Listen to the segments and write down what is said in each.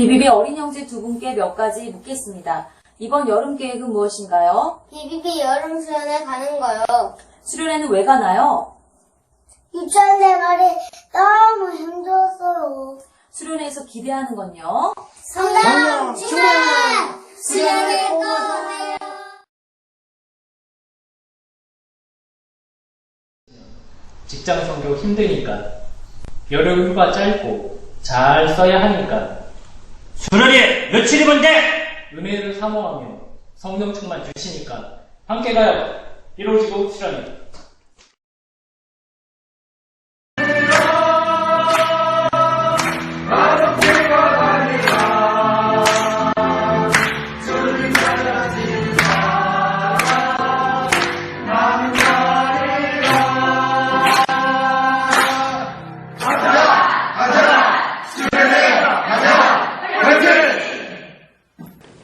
비비비 어린 형제 두 분께 몇 가지 묻겠습니다. 이번 여름 계획은 무엇인가요? 비비비 여름 수련회 가는 거요. 수련회는 왜 가나요? 유치원 생활이 너무 힘들었어요. 수련회에서 기대하는 건요? 성령 충만! 수련회 또 오세요. 직장 성교 힘드니까 여름 휴가 짧고 잘 써야 하니까 수련회 며칠이면 돼? 은혜를 사모하며 성령 충만 주시니까 함께 가요 이루어지고 수련회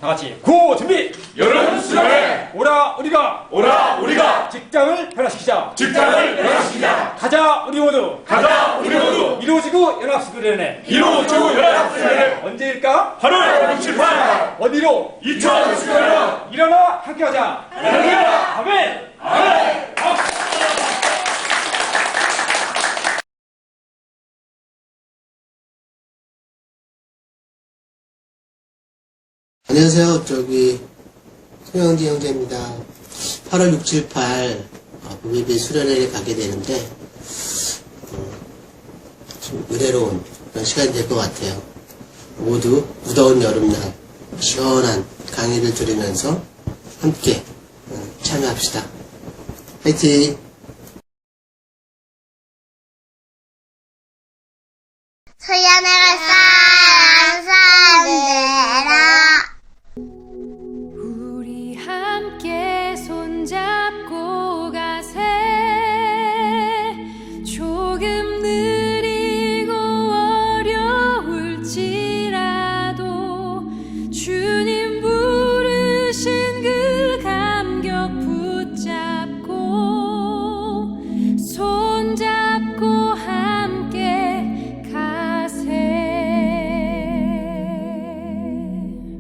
다 같이 구호 준비! 여러분 수련회 오라 우리가. 오라 우리가. 직장을 변화시키자. 직장을 변화시키자. 가자 우리 모두. 가자 우리 모두. 이루어지고 연합수련회 이루어지고 연합수련회 언제일까? 8월 6, 7, 8 어디로? 2019년. 일어나 함께하자. 아멘 안녕하세요. 저기 소영지 형제입니다. 8월 6, 7, 8 국립의 수련회를 가게 되는데 어, 좀 의외로운 그런 시간이 될 것 같아요. 모두 무더운 여름날 시원한 강의를 들으면서 함께 어, 참여합시다. 화이팅! 소연아가